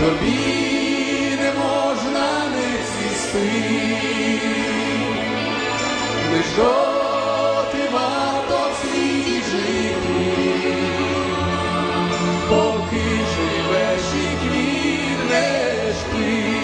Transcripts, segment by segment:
тобі не можна не сісти, лежати варто в світі жити, поки живеш і квітнеш ти.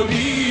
sorrir.